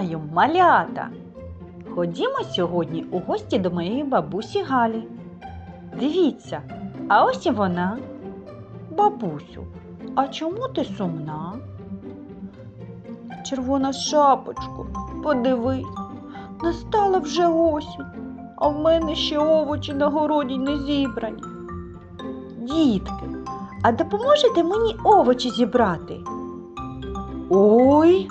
Вітаю, малята! Ходімо сьогодні у гості до моєї бабусі Галі. Дивіться, а ось і вона. Бабусю, а чому ти сумна? Червона шапочко, подивись, настала вже осінь, а в мене ще овочі на городі не зібрані. Дітки, а допоможете мені овочі зібрати? Ой.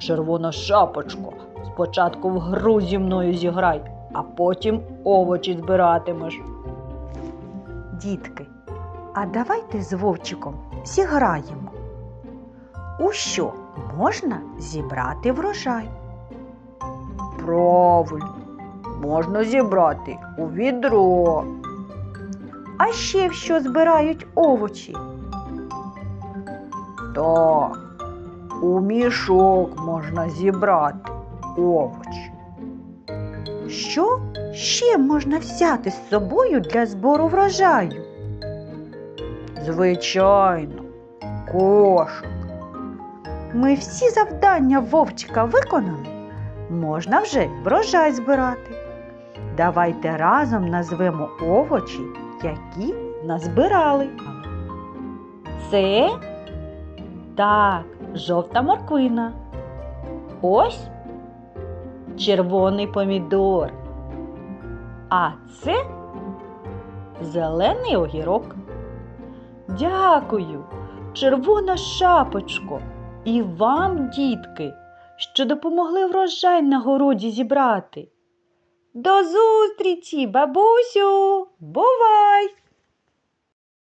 Червона шапочко. Спочатку в гру зі мною зіграй, а потім овочі збиратимеш. Дітки, а давайте з вовчиком зіграємо. У що можна зібрати врожай? Правильно, можна зібрати у відро. А ще в що збирають овочі? Так, у мішок можна зібрати овочі. Що ще можна взяти з собою для збору врожаю? Звичайно, кошик. Ми всі завдання вовчика виконали. Можна вже врожай збирати. Давайте разом назвемо овочі, які назбирали. Це так, жовта морквина. Ось червоний помідор. А це зелений огірок. Дякую, червона шапочко, і вам, дітки, що допомогли врожай на городі зібрати. До зустрічі, бабусю! Бувай!